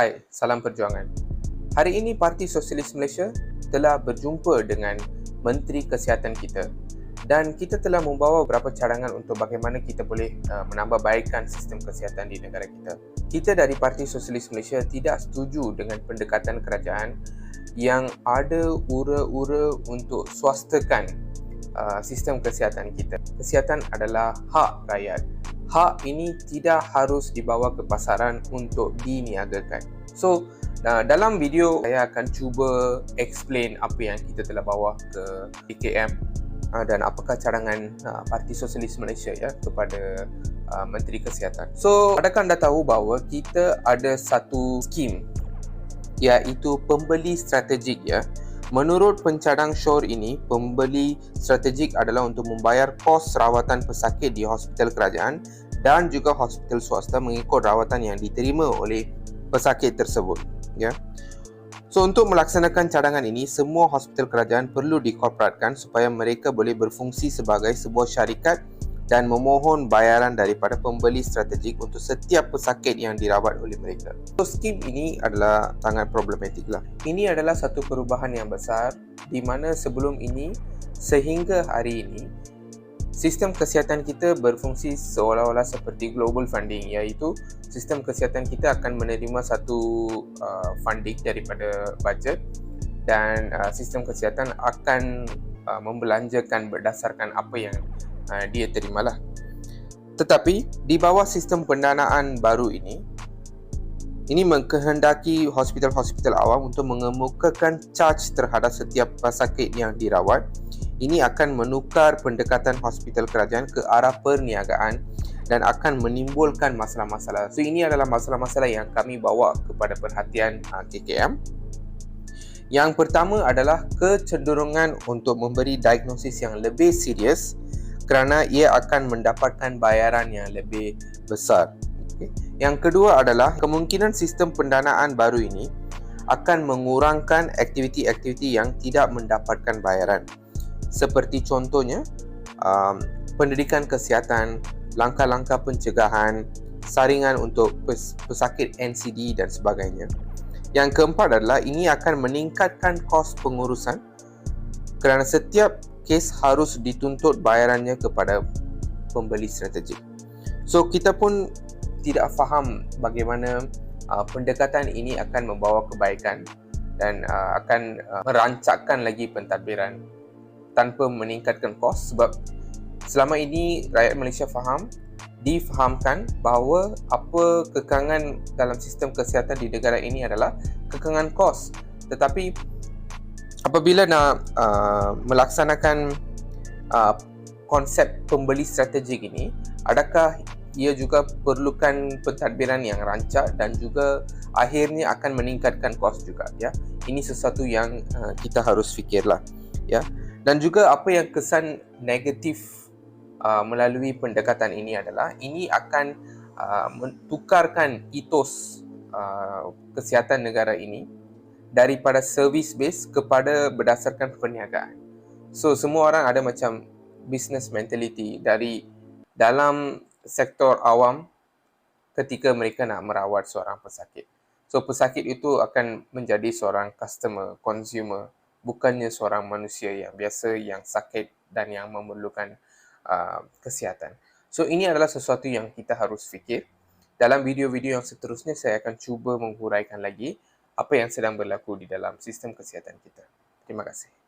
Hai, salam perjuangan. Hari ini Parti Sosialis Malaysia telah berjumpa dengan Menteri Kesihatan kita dan kita telah membawa beberapa cadangan untuk bagaimana kita boleh uh, menambah baikkan sistem kesihatan di negara kita. Kita dari Parti Sosialis Malaysia tidak setuju dengan pendekatan kerajaan yang ada ura-ura untuk swastakan uh, sistem kesihatan kita. Kesihatan adalah hak rakyat hak ini tidak harus dibawa ke pasaran untuk diniagakan. So, uh, dalam video saya akan cuba explain apa yang kita telah bawa ke PKM uh, dan apakah cadangan uh, Parti Sosialis Malaysia ya kepada uh, Menteri Kesihatan. So, adakah anda tahu bahawa kita ada satu skim iaitu pembeli strategik ya Menurut pencadang Shore ini, pembeli strategik adalah untuk membayar kos rawatan pesakit di hospital kerajaan dan juga hospital swasta mengikut rawatan yang diterima oleh pesakit tersebut. Ya. So untuk melaksanakan cadangan ini, semua hospital kerajaan perlu dikorporatkan supaya mereka boleh berfungsi sebagai sebuah syarikat dan memohon bayaran daripada pembeli strategik untuk setiap pesakit yang dirawat oleh mereka. So, skim ini adalah sangat problematik lah. Ini adalah satu perubahan yang besar di mana sebelum ini sehingga hari ini sistem kesihatan kita berfungsi seolah-olah seperti global funding iaitu sistem kesihatan kita akan menerima satu uh, funding daripada budget dan uh, sistem kesihatan akan uh, membelanjakan berdasarkan apa yang uh, dia terimalah. Tetapi di bawah sistem pendanaan baru ini, ini mengkehendaki hospital-hospital awam untuk mengemukakan charge terhadap setiap pesakit yang dirawat. Ini akan menukar pendekatan hospital kerajaan ke arah perniagaan dan akan menimbulkan masalah-masalah. So ini adalah masalah-masalah yang kami bawa kepada perhatian uh, KKM. Yang pertama adalah kecenderungan untuk memberi diagnosis yang lebih serius kerana ia akan mendapatkan bayaran yang lebih besar. Yang kedua adalah kemungkinan sistem pendanaan baru ini akan mengurangkan aktiviti-aktiviti yang tidak mendapatkan bayaran. Seperti contohnya, um, pendidikan kesihatan, langkah-langkah pencegahan, saringan untuk pes- pesakit NCD dan sebagainya. Yang keempat adalah ini akan meningkatkan kos pengurusan kerana setiap kes harus dituntut bayarannya kepada pembeli strategik. So kita pun tidak faham bagaimana uh, pendekatan ini akan membawa kebaikan dan uh, akan uh, merancakkan lagi pentadbiran tanpa meningkatkan kos sebab selama ini rakyat Malaysia faham difahamkan bahawa apa kekangan dalam sistem kesihatan di negara ini adalah kekangan kos. Tetapi apabila nak uh, melaksanakan uh, konsep pembeli strategik ini adakah ia juga perlukan pentadbiran yang rancak dan juga akhirnya akan meningkatkan kos juga ya? Ini sesuatu yang uh, kita harus fikirlah ya dan juga apa yang kesan negatif uh, melalui pendekatan ini adalah ini akan uh, mentukarkan etos uh, kesihatan negara ini daripada service base kepada berdasarkan perniagaan. So semua orang ada macam business mentality dari dalam sektor awam ketika mereka nak merawat seorang pesakit. So pesakit itu akan menjadi seorang customer, consumer, bukannya seorang manusia yang biasa yang sakit dan yang memerlukan uh, kesihatan. So ini adalah sesuatu yang kita harus fikir. Dalam video-video yang seterusnya saya akan cuba menghuraikan lagi apa yang sedang berlaku di dalam sistem kesihatan kita. Terima kasih.